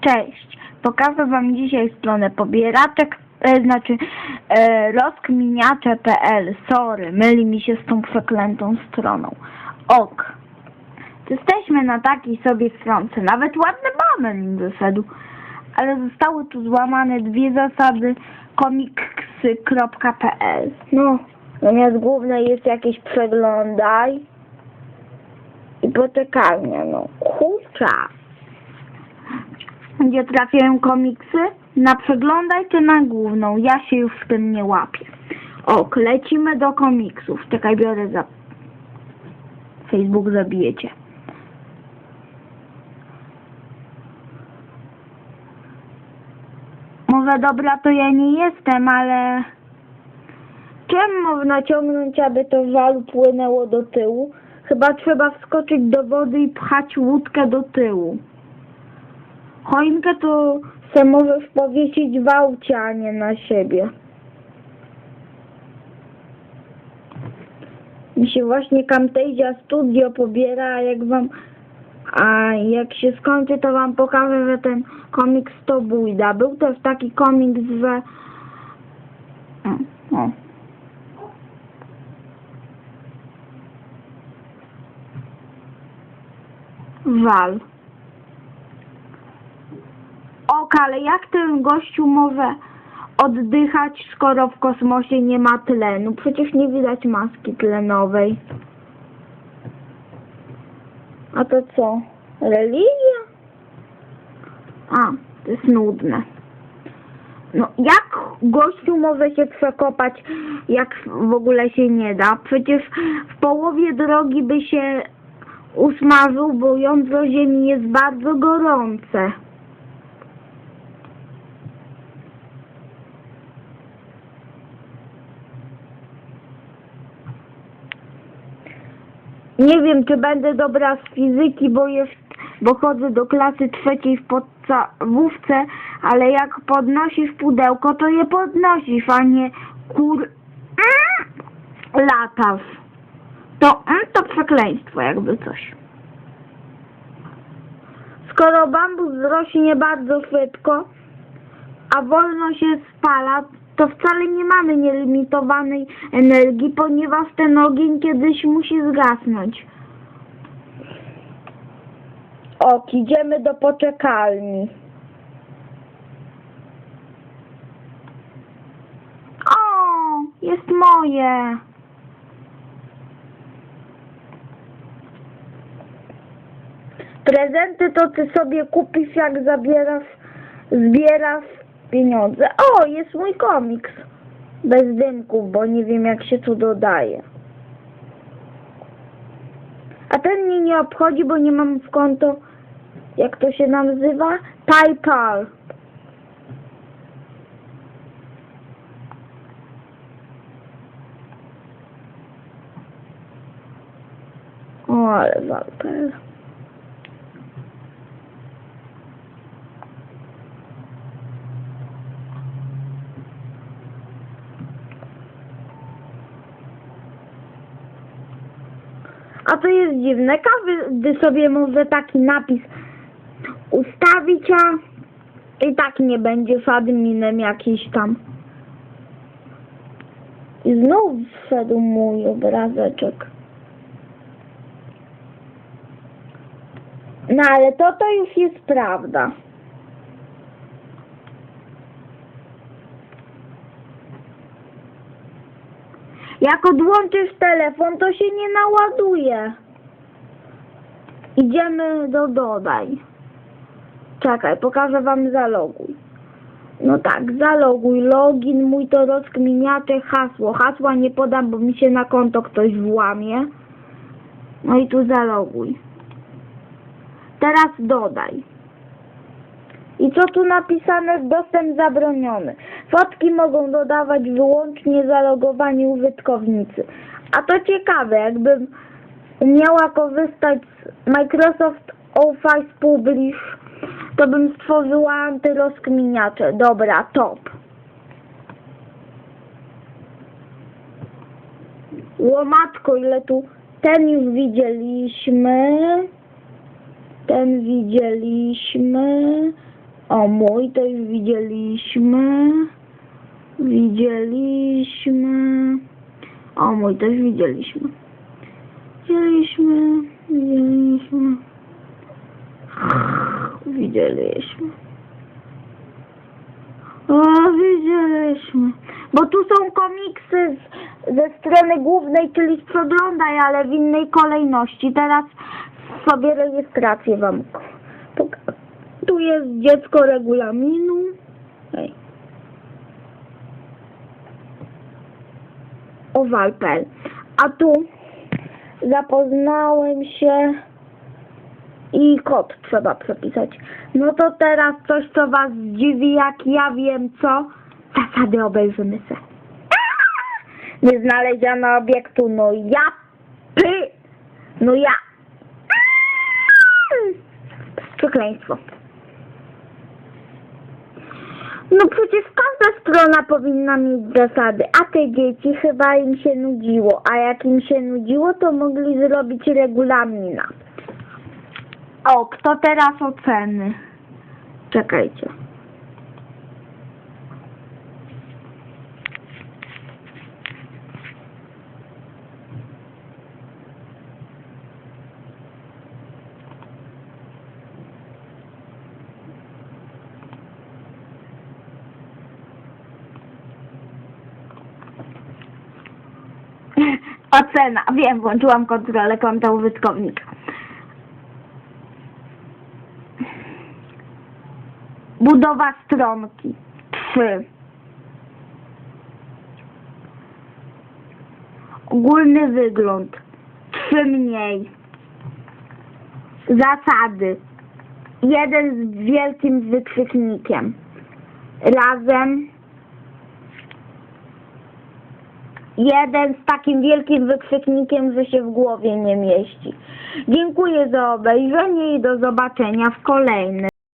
Cześć, pokażę Wam dzisiaj stronę pobieraczek, e, znaczy e, rozkminiacze.pl. Sorry, myli mi się z tą przeklętą stroną. Ok. Jesteśmy na takiej sobie stronce. Nawet ładny banner im wyszedł. Ale zostały tu złamane dwie zasady komiksy.pl. No, zamiast głównej jest jakieś przeglądaj i poczekalnia, no. Kurczę. Gdzie trafiają komiksy? Na przeglądaj czy na główną? Ja się już w tym nie łapię. Ok, lecimy do komiksów. Czekaj, biorę za... Facebook zabijecie. Może dobra, to ja nie jestem, ale... Czym można ciągnąć, aby to żal płynęło do tyłu? Chyba trzeba wskoczyć do wody i pchać łódkę do tyłu. Choinkę to se możesz powiesić w aucie, a nie na siebie. Mi się właśnie Camtasia Studio pobiera, a jak wam a jak się skończy, to wam pokażę, że ten komiks to bójda. Był też taki komiks, że o. Żal. Ok, ale jak ten gościu może oddychać, skoro w kosmosie nie ma tlenu? Przecież nie widać maski tlenowej. A to co? Religia? A, to jest nudne. No, jak gościu może się przekopać, jak w ogóle się nie da? Przecież w połowie drogi by się usmażył, bo jądro ziemi jest bardzo gorące. Nie wiem, czy będę dobra z fizyki, bo jest, bo chodzę do klasy trzeciej w podstawówce, ale jak podnosisz pudełko, to je podnosisz, a nie kur... Mm, latasz. To, mm, to przekleństwo, jakby coś. Skoro bambus rośnie bardzo szybko, a wolno się spala, to wcale nie mamy nielimitowanej energii, ponieważ ten ogień kiedyś musi zgasnąć. Ok, idziemy do poczekalni. O, jest moje. Prezenty to ty sobie kupisz, jak zabierasz, zbierasz pieniądze. O, jest mój komiks. Bez dymków, bo nie wiem jak się tu dodaje. A ten mnie nie obchodzi, bo nie mam w konto, jak to się nazywa? PayPal. O, ale walper. A to jest dziwne, każdy sobie może taki napis ustawić, a i tak nie będzie adminem jakiś tam. I znów wszedł mój obrazeczek. No ale to to już jest prawda. Jak odłączysz telefon, to się nie naładuje. Idziemy do dodaj. Czekaj, pokażę wam zaloguj. No tak, zaloguj, login, mój to rozkminiacze, hasło. Hasła nie podam, bo mi się na konto ktoś włamie. No i tu zaloguj. Teraz dodaj. I co tu napisane? Dostęp zabroniony. Fotki mogą dodawać wyłącznie zalogowani użytkownicy. A to ciekawe, jakbym miała korzystać z Microsoft Office Publish, to bym stworzyła antyrozkminiacze. Dobra, top. Łomatko, ile tu... Ten już widzieliśmy. Ten widzieliśmy. O mój to już widzieliśmy. Widzieliśmy. O mój też widzieliśmy. Widzieliśmy. Widzieliśmy. Widzieliśmy. O, widzieliśmy. Bo tu są komiksy z, ze strony głównej, czyli z przeglądaj, ale w innej kolejności. Teraz sobie rejestrację wam pokażę. Tu jest dziecko regulaminu. Ej. O Walpel. A tu zapoznałem się i kod trzeba przepisać. No to teraz coś, co was zdziwi, jak ja wiem co. Zasady obejrzymy se. Nie znaleziono obiektu, no ja py, no ja. Przekleństwo. No przecież każda strona powinna mieć zasady, a te dzieci chyba im się nudziło, a jak im się nudziło, to mogli zrobić regulamina. O, kto teraz oceny? Czekajcie. Ocena. Wiem, włączyłam kontrolę konta użytkownika. Budowa stronki. 3. Ogólny wygląd. 3 mniej. Zasady. Jeden z wielkim wykrzyknikiem. Razem. Jeden z takim wielkim wykrzyknikiem, że się w głowie nie mieści. Dziękuję za obejrzenie i do zobaczenia w kolejnym.